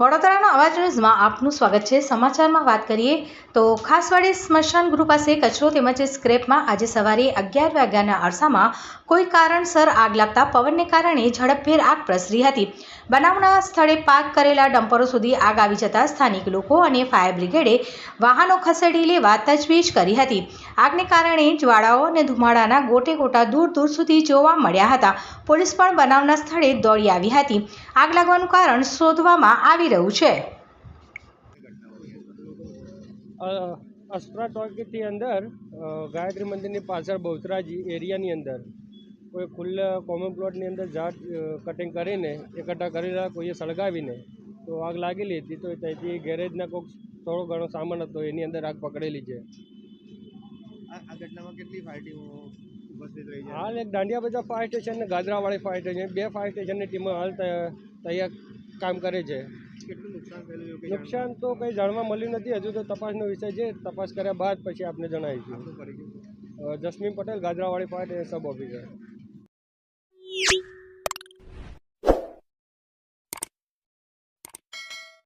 વડોદરાનો અવાજ ન્યૂઝમાં આપનું સ્વાગત છે. સમાચારમાં વાત કરીએ તો ખાસવાડી સ્મશાન ગૃહ પાસે કચરો તેમજ સ્ક્રેપમાં આજે સવારે અગિયાર વાગ્યાના અરસામાં કોઈ કારણસર આગ લાગતા પવનને કારણે ઝડપભેર આગ પ્રસરી હતી. બનાવના સ્થળે પાર્ક કરેલા ડમ્પરો સુધી આગ આવી જતા સ્થાનિક લોકો અને ફાયર બ્રિગેડે વાહનો ખસેડી લેવા તજવીજ કરી હતી. આગને કારણે જ્વાળાઓ અને ધુમાડાના ગોટે ગોટા દૂર દૂર સુધી જોવા મળ્યા હતા. પોલીસ પણ બનાવના સ્થળે દોડી આવી હતી. આગ લાગવાનું કારણ શોધવામાં આવી રહ્યું છે? અસ્પરા ટોકીથી અંદર ગાયત્રી મંદિરની પાછળ બહુતરાજી એરિયાની અંદર કોઈ ખુલ્લા કોમન પ્લોટની અંદર ઝાડ કટિંગ કરીને એકઠા કરેલા કોઈએ સળગાવીને તો આગ લાગેલી હતી તો ત્યાંથી ગેરેજના કોઈક થોડો ઘણો સામાન હતો એની અંદર આગ પકડેલી છે. આ ઘટનામાં કેટલી પાર્ટીઓ ઉપસ્થિત રહી છે? હાલ એક દાંડિયા બજાર ફાયર સ્ટેશન ને ગાદરાવાળી ફાયર સ્ટેશન બે ફાયર સ્ટેશનની ટીમો હાલ તૈયાર કામ કરે છે. નુકસાન તો કંઈ જાણવા મળ્યું નથી. હજુ તો તપાસનો વિષય છે. તપાસ કર્યા બાદ પછી આપને જણાવીશું. Jasmin Patel Gajrawadi fire sub officer